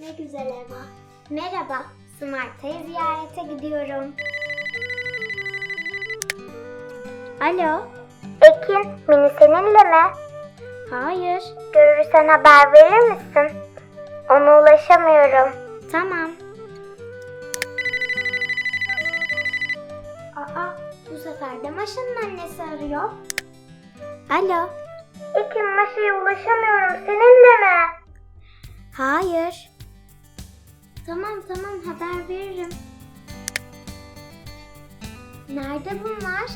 Ne güzel Eva. Merhaba, Smart'a'yı ziyarete gidiyorum. Alo. Ekin, Mini seninle mi? Hayır. Görürsen haber verir misin? Ona ulaşamıyorum. Tamam. Aa, bu sefer de Maşa'nın annesi arıyor. Alo. Ekin, Maşa'ya ulaşamıyorum. Seninle mi? Hayır. Tamam tamam haber veririm. Nerede bunlar?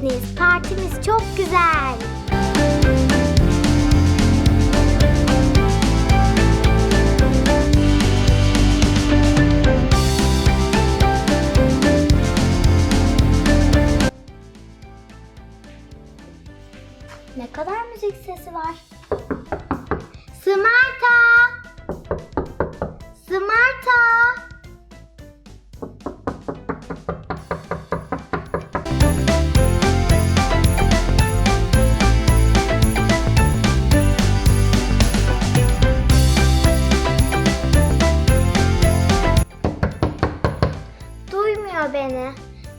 Geldiniz. Partimiz çok güzel. Ne kadar müzik sesi var.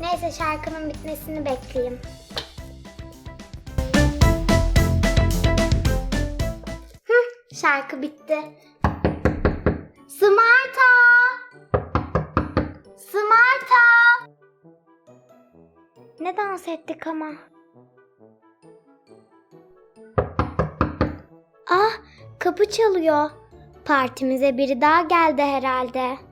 Neyse şarkının bitmesini bekleyeyim. Hıh, şarkı bitti. Smarta! Smarta! Ne dans ettik ama? Ah, kapı çalıyor. Partimize biri daha geldi herhalde.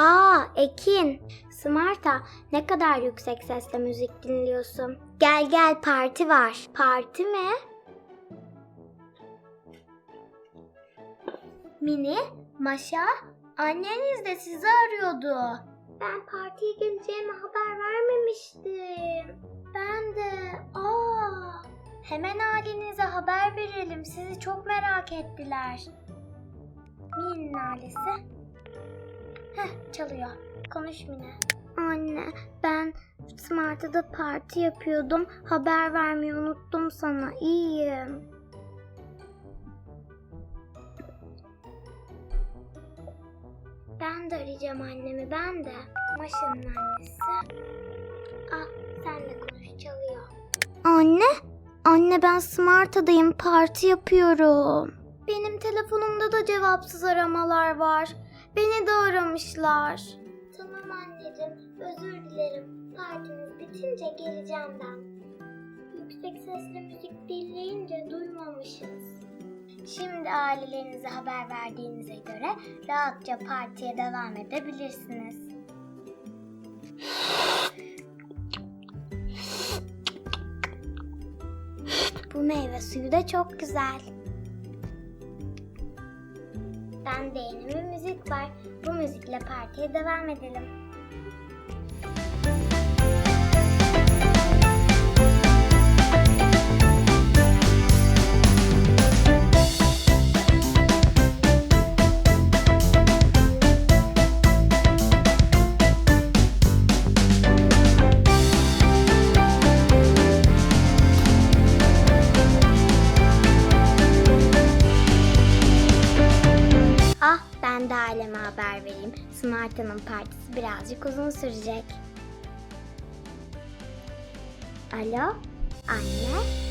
Aa, Ekin. Smarta, ne kadar yüksek sesle müzik dinliyorsun? Gel gel parti var. Parti mi? Mini, Maşa, anneniz de sizi arıyordu. Ben partiye geleceğimi haber vermemiştim. Ben de. Aa, hemen ailenize haber verelim. Sizi çok merak ettiler. Mini'nin ailesi. Heh, çalıyor. Konuş Mine. Anne, ben Smart'ta parti yapıyordum. Haber vermeyi unuttum sana. İyiyim. Ben de arayacağım annemi, ben de. Maşa'nın annesi. Ah, senle konuş, çalıyor. Anne, anne ben Smart'tayım, parti yapıyorum. Benim telefonumda da cevapsız aramalar var. Beni de aramışlar. Tamam anneciğim, özür dilerim. Partimiz bitince geleceğim ben. Yüksek sesle müzik dinleyince duymamışız. Şimdi ailelerinize haber verdiğinize göre rahatça partiye devam edebilirsiniz. Bu meyve suyu da çok güzel. Ben bir müzik var. Bu müzikle partiye devam edelim. Haber vereyim. Smarta'nın partisi birazcık uzun sürecek. Alo? Anne?